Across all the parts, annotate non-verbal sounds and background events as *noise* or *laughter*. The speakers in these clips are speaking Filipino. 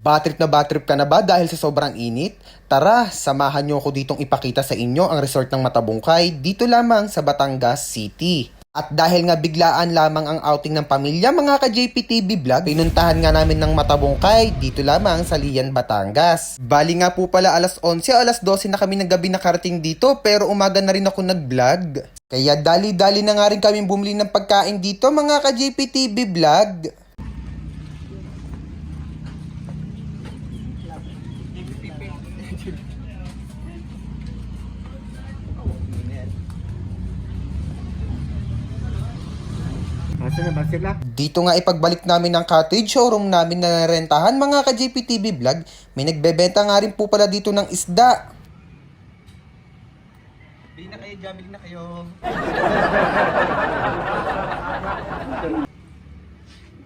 Batrip na batrip ka na ba dahil sa sobrang init? Tara, samahan niyo ako ditong ipakita sa inyo ang resort ng Matabungkay dito lamang sa Batangas City. At dahil nga biglaan lamang ang outing ng pamilya mga ka-JPTV vlog, pinuntahan nga namin ng Matabungkay dito lamang sa Lian, Batangas. Bali nga po pala alas 11 alas 12 na kami ng gabi nakarating dito pero umaga na rin ako nag-vlog. Kaya dali-dali na nga rin kami bumili ng pagkain dito mga ka-JPTV vlog. Asa na ba sila? Dito nga ipagbalik namin ng cottage showroom namin na narentahan mga ka-JPTV vlog, may nagbebenta nga rin po pala dito ng isda. Bili na kayo, bili na kayo.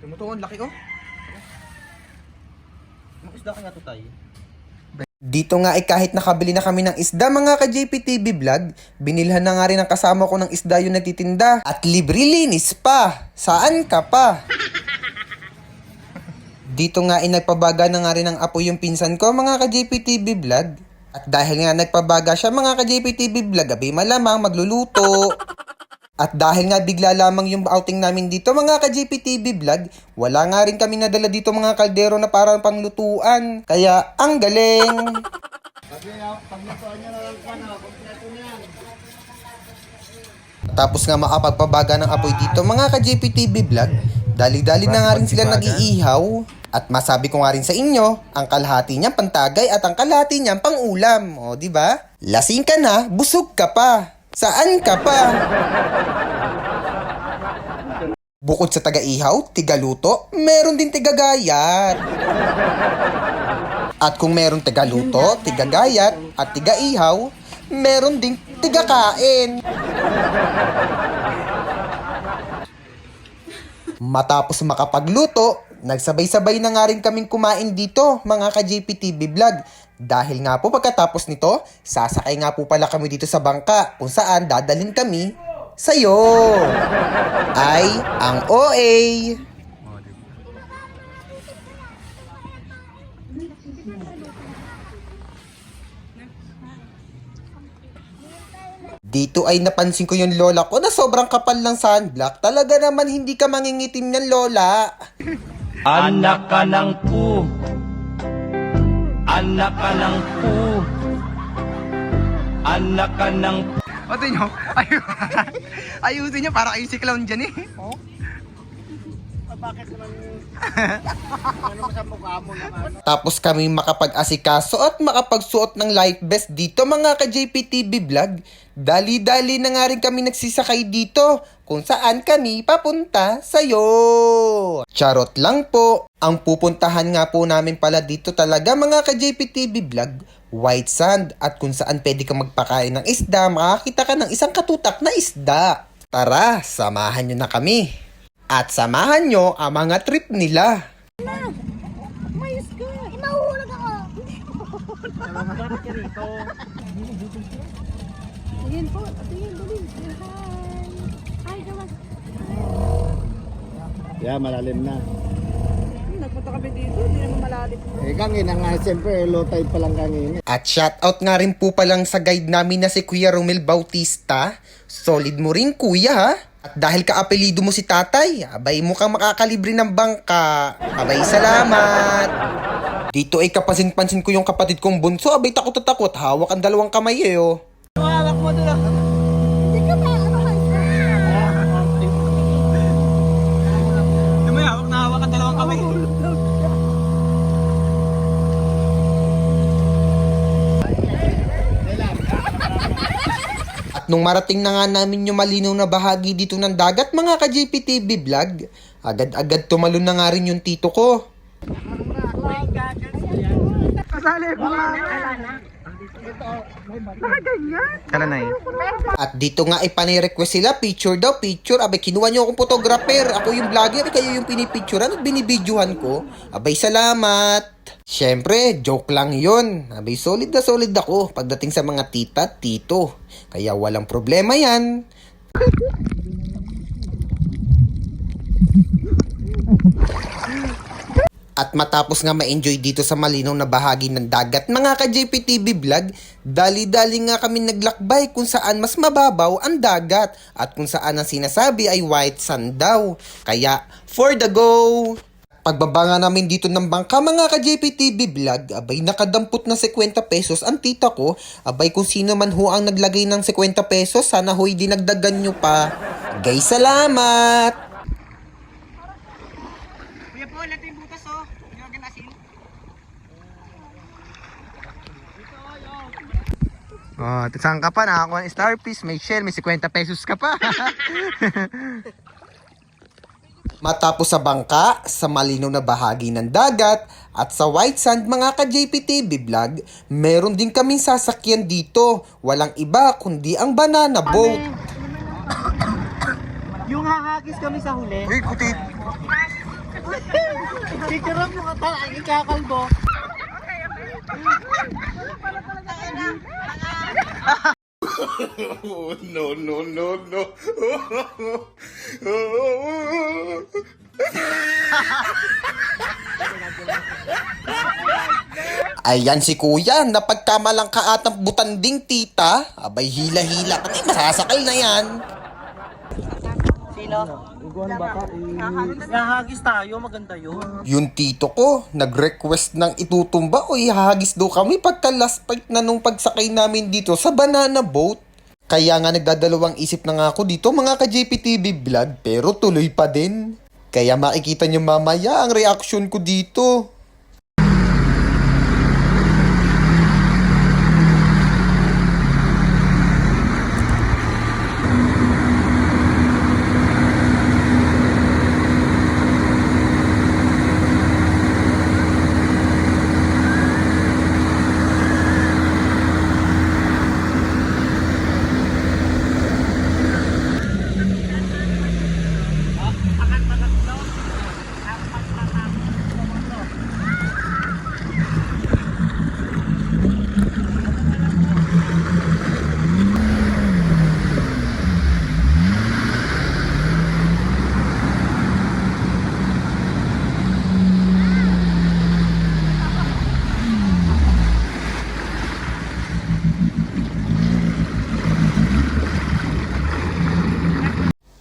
Tumutungon, laki oh. Ang isda kaya to tayo? Dito nga ay kahit nakabili na kami ng isda mga ka-JPTV vlog, binilhan na nga rin ang kasama ko ng isda yung nagtitinda. At libre linis pa! Saan ka pa? Dito nga ay nagpabaga na nga rin ang apo yung pinsan ko mga ka-JPTV vlog. At dahil nga nagpabaga siya mga ka-JPTV vlog, abi malamang magluluto. At dahil nga bigla lamang yung outing namin dito mga ka-JPTV vlog, wala nga rin kami nadala dito mga kaldero na parang panglutuan. Kaya ang galing! Tapos nga makapagpabaga ng apoy dito mga ka-JPTV vlog, dali-dali na nga rin sila nag-iihaw. At masabi ko nga rin sa inyo, ang kalahati niyan pantagay at ang kalahati niyan pang ulam. O, di ba? Lasing ka na, busog ka pa. Saan ka pa? Bukod sa taga-ihaw, tigaluto, meron din tigagayat. At kung meron tigaluto, tigagayat, at tiga-ihaw, meron ding tigakain. Matapos makapagluto, nagsabay-sabay na nga rin kaming kumain dito, mga ka-JPTV vlog. Dahil nga po pagkatapos nito, sasakay nga po pala kami dito sa bangka kung saan dadalhin kami sa'yo. Ay, ang OA. Dito ay napansin ko yung lola ko na sobrang kapal ng sunblock. Talaga naman hindi ka mangingitim yan, lola. Anak ka ng pu. Anak ka ng pu. Anak ka ng O, tingin nyo. Ay- *laughs* Ayusin nyo, para kayo si clown dyan eh. Oh? Bakit naman... ano mo sa mukha mo naman? Tapos kami makapag-asikaso at makapagsuot ng life vest dito mga ka-JPTV vlog. Dali-dali na nga rin kami nagsisakay dito kung saan kami papunta sa'yo. Charot lang po. Ang pupuntahan nga po namin pala dito talaga mga ka-JPTV vlog, white sand at kung saan pwede kang magpakain ng isda, makakita ka ng isang katutak na isda. Tara, samahan nyo na kami. At samahan nyo ang mga trip nila. Mayos ka! Eh, mahuhulog ako! Ayan po, tingin, dali. Hi! Hi, gawas. Yeah, malalim na. Nagpunta kami dito, hindi naman malalim. Eh, kangin na nga, siyempre, low tide pa lang kangin. At shoutout nga rin po palang sa guide namin na si Kuya Romel Bautista. Solid mo rin kuya ha. At dahil ka-apelido mo si tatay, abay mo kang makakalibre ng bangka. Abay salamat. Dito ay kapansin-pansin ko yung kapatid kong bunso. Abay takot na takot. Hawak ang dalawang kamay eh oh. Hawak mo doon. Hindi ka ba? Ano ka? Hindi mo hawak na hawak ang dalawang kamay. At nung marating na nga namin yung malinaw na bahagi dito ng dagat mga ka-JPTV vlog, agad-agad tumalon na nga rin yung tito ko. Kasali na eh. At dito nga ay panay-request sila, picture daw, picture. Abay, kinuha niyo akong photographer. Ako yung vlogger, kayo yung pinipicturean at binibidyohan ko. Abay, salamat. Siyempre, joke lang yun. Abay, solid na solid ako pagdating sa mga tita tito. Kaya walang problema yan. At matapos nga ma-enjoy dito sa malinaw na bahagi ng dagat, mga ka-JPTV vlog, dali-dali nga kami naglakbay kung saan mas mababaw ang dagat at kung saan ang sinasabi ay white sand daw. Kaya, for the go! Pagbaba nga namin dito ng bangka mga ka-JPTV vlog, abay nakadampot na 50 pesos ang tita ko. Abay kung sino man ho ang naglagay ng 50 pesos, sana ho'y dinagdagan nyo pa. Guys, salamat! Kuya po, natin yung butas oh. Nilagyan na asin. Oh, saan ka pa? Nakakuha ng starfish, may shell, may 50 pesos ka pa. *laughs* Matapos sa bangka, sa malinaw na bahagi ng dagat, at sa white sand mga ka-JPTV vlog, meron din kaming sasakyan dito. Walang iba kundi ang banana boat. yung hahagis kami sa huli. Uy, kuti. Picture mo ka tala, ikakalbo. Ayan si kuya, napagkamalang ka atang butanding tita. Abay hila-hila ka na, masasakal na yan. Sino? Hahagis tayo, maganda yun. Yung tito ko, nag-request ng itutumba o ihahagis daw kami pagka last fight na nung pagsakay namin dito sa banana boat. Kaya nga nagdadalawang isip na nga ako dito mga ka-JPTV vlog pero tuloy pa din. Kaya makikita nyo mamaya ang reaction ko dito.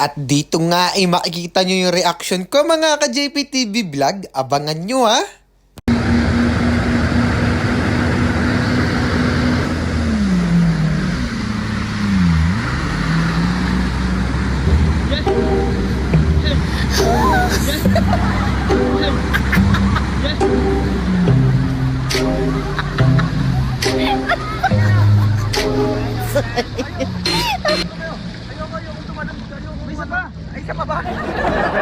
At dito nga ay makikita nyo yung reaction ko mga ka-JPTV vlog. Abangan nyo ha. *laughs*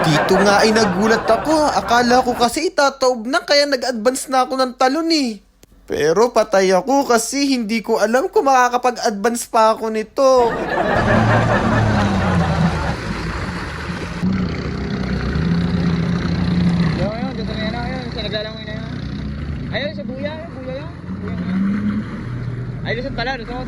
Dito nga ay nagulat ako. Akala ko kasi itataob na kaya nag-advance na ako ng talon eh. Pero patay ako kasi hindi ko alam kung makakapag-advance pa ako nito. Ayun, sa naglalangoy na yan. Ayun, sa buya, yung buya yan. Buya yan. Ay, lusot pala, lusot.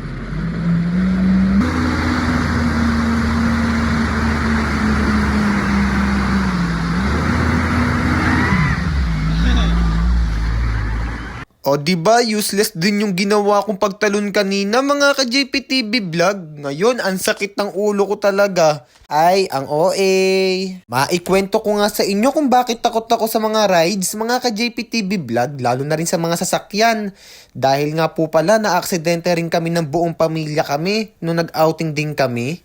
O di ba useless din yung ginawa kong pagtalon kanina mga ka-JPTV vlog. Ngayon, ang sakit ng ulo ko talaga. Ay, ang OA. Maikwento ko nga sa inyo kung bakit takot ako sa mga rides, mga ka-JPTV vlog, lalo na rin sa mga sasakyan. Dahil nga po pala, na-aksidente rin kami ng buong pamilya kami nung nag-outing din kami.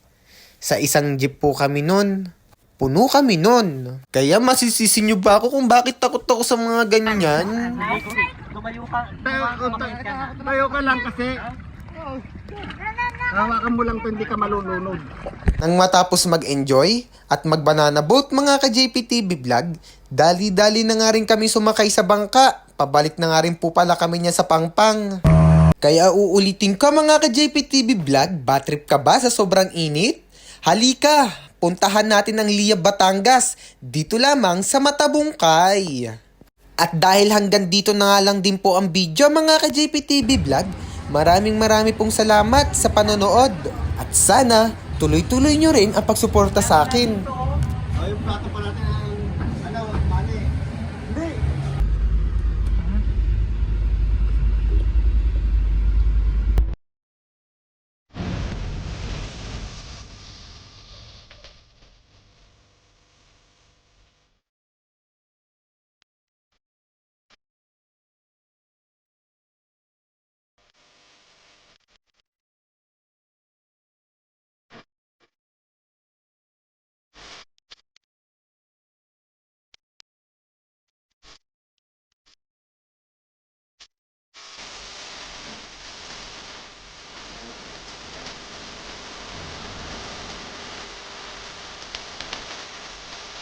Sa isang jeep po kami nun. Puno kami nun. Kaya masisisi nyo ba ako kung bakit takot ako sa mga ganyan? Lumayo ka. Tayo, ka lang kasi. Hawakan mo lang to, hindi ka malulunod. Nang matapos mag-enjoy at mag-banana boat mga ka-JPTV vlog, dali-dali na nga rin kami sumakay sa bangka. Pabalik na nga rin po pala kami niya sa pangpang. Kaya uulitin ka mga ka-JPTV vlog, bad trip ka ba sa sobrang init? Halika, puntahan natin ang Lia Batangas, dito lamang sa Matabungkay. At dahil hanggang dito na nga lang din po ang video mga ka-JPTV vlog, maraming marami pong salamat sa panonood. At sana tuloy-tuloy nyo rin ang pagsuporta sa akin.